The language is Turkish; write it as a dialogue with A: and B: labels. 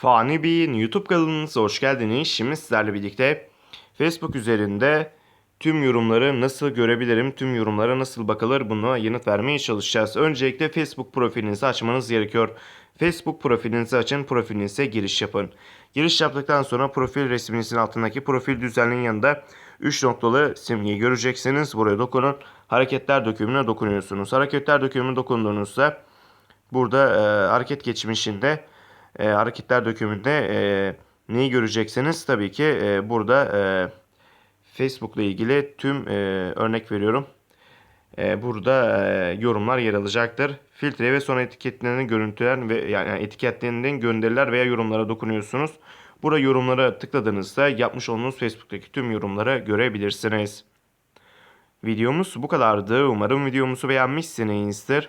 A: Fani Bey'in YouTube kanalınıza hoş geldiniz. Şimdi sizlerle birlikte Facebook üzerinde tüm yorumları nasıl görebilirim, tüm yorumlara nasıl bakılır buna yanıt vermeye çalışacağız. Öncelikle Facebook profilinizi açmanız gerekiyor. Facebook profilinizi açın, profilinize giriş yapın. Giriş yaptıktan sonra profil resminizin altındaki profil düzenliğin yanında 3 noktalı simgeyi göreceksiniz. Buraya dokunun. Hareketler dökümüne dokunuyorsunuz. Hareketler dökümüne dokunduğunuzda burada e, hareket geçmişinde e, hareketler dökümünde e, neyi göreceksiniz? Tabii ki e, burada e, Facebook'la ilgili tüm e, örnek veriyorum. E, burada e, yorumlar yer alacaktır. Filtre ve son etiketlenen görüntüler ve yani etiketlerinden gönderiler veya yorumlara dokunuyorsunuz. Burada yorumlara tıkladığınızda yapmış olduğunuz Facebook'taki tüm yorumları görebilirsiniz. Videomuz bu kadardı. Umarım videomuzu beğenmişsinizdir.